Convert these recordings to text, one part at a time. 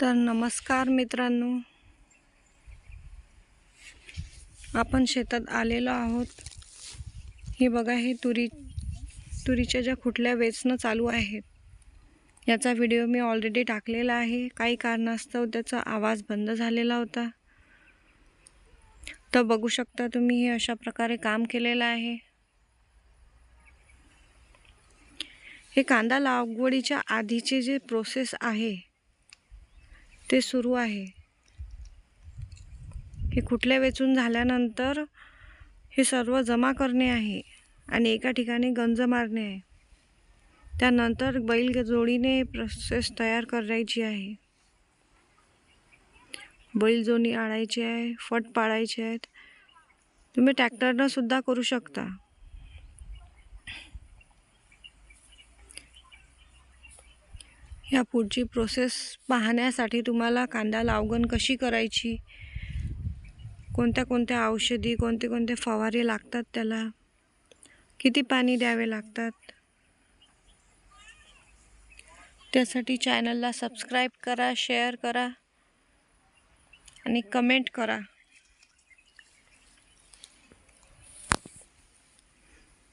तर नमस्कार मित्रांनो. आपण शेतात आलेलो आहोत. हे बघा हे तुरी तुरीच्या ज्या खुटल्या वेचणं चालू आहेत याचा व्हिडिओ मी ऑलरेडी टाकलेला आहे. काही कारणास्तव त्याचा आवाज बंद झालेला होता. तर बघू शकता तुम्ही हे अशा प्रकारे काम केलेलं आहे. हे कांदा लागवडीच्या आधीचे जे प्रोसेस आहे ते सुरू आहे. हे कुठले वेचून झाल्यानंतर हे सर्व जमा करणे आहे आणि एका ठिकाणी गंज मारणे आहे. त्यानंतर बैल जोडीने प्रोसेस तयार करायची आहे. बैल जोडी आणायची आहे फट पाळायचे आहेत. तुम्ही ट्रॅक्टरनं सुद्धा करू शकता. या पुढची प्रोसेस पाहण्यासाठी तुम्हाला कांदा लावगण कशी करायची? कोणत्या कोणत्या औषधी कोणते कोणते फवारे लागतात त्याला? किती पाणी द्यावे लागतात? त्यासाठी चॅनलला सबस्क्राईब करा शेअर करा आणि कमेंट करा.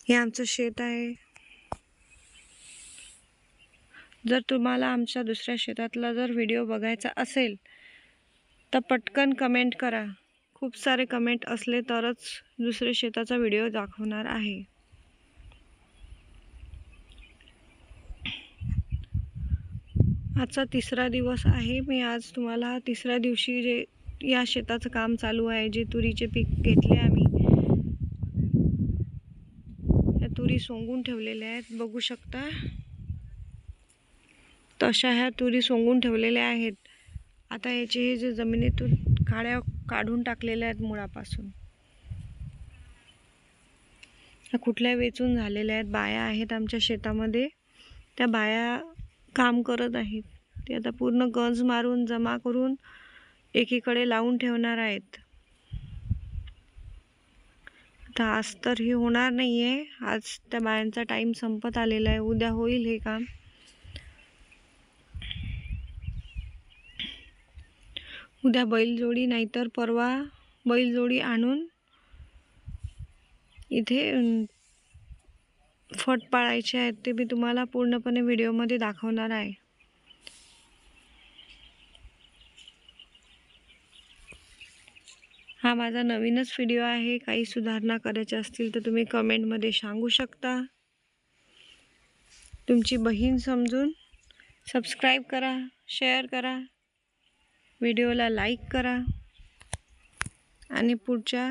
हे आमचं शेत आहे. जर तुम्हाला आमच्या दुसऱ्या शेतातला जर व्हिडिओ बघायचा असेल तर पटकन कमेंट करा. खूप सारे कमेंट असले तरच दुसऱ्या शेताचा व्हिडिओ दाखवणार आहे. आजचा तिसरा दिवस आहे. मी आज तुम्हाला तिसऱ्या दिवशी जे या शेताचं काम चालू आहे जे तुरीचे पीक घेतले आम्ही या तुरी सोंगून ठेवलेल्या आहेत. बघू शकता. तशा ह्या तुरी सोंगून ठेवलेल्या आहेत. आता याचे हे जे जमिनीतून काड्या काढून टाकलेल्या आहेत मुळापासून. ह्या कुठल्या वेचून झालेल्या आहेत? बाया आहेत आमच्या शेतामध्ये. त्या बाया काम करत आहेत. ते आता पूर्ण गंज मारून जमा करून एकीकडे लावून ठेवणार आहेत. आता आज तर हे होणार नाही आहे आज त्या बायांचा टाईम संपत आलेला आहे. उद्या होईल हे काम. उद्या बैलजोडी नाहीतर परवा बैलजोडी आणून इथे फट पाळायचे आहेत ते मी तुम्हाला पूर्णपणे व्हिडिओमध्ये दाखवणार आहे. हा माझा नवीनच व्हिडिओ आहे. काही सुधारणा करायच्या असतील तर तुम्ही कमेंटमध्ये सांगू शकता. तुमची बहीण समजून सबस्क्राईब करा शेअर करा. व्हिडिओला लाईक करा आणि पुढच्या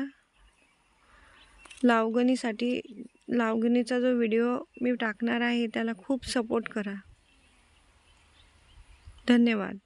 लावगणीसाठी लावगणीचा जो व्हिडिओ मी टाकणार आहे त्याला खूप सपोर्ट करा. धन्यवाद.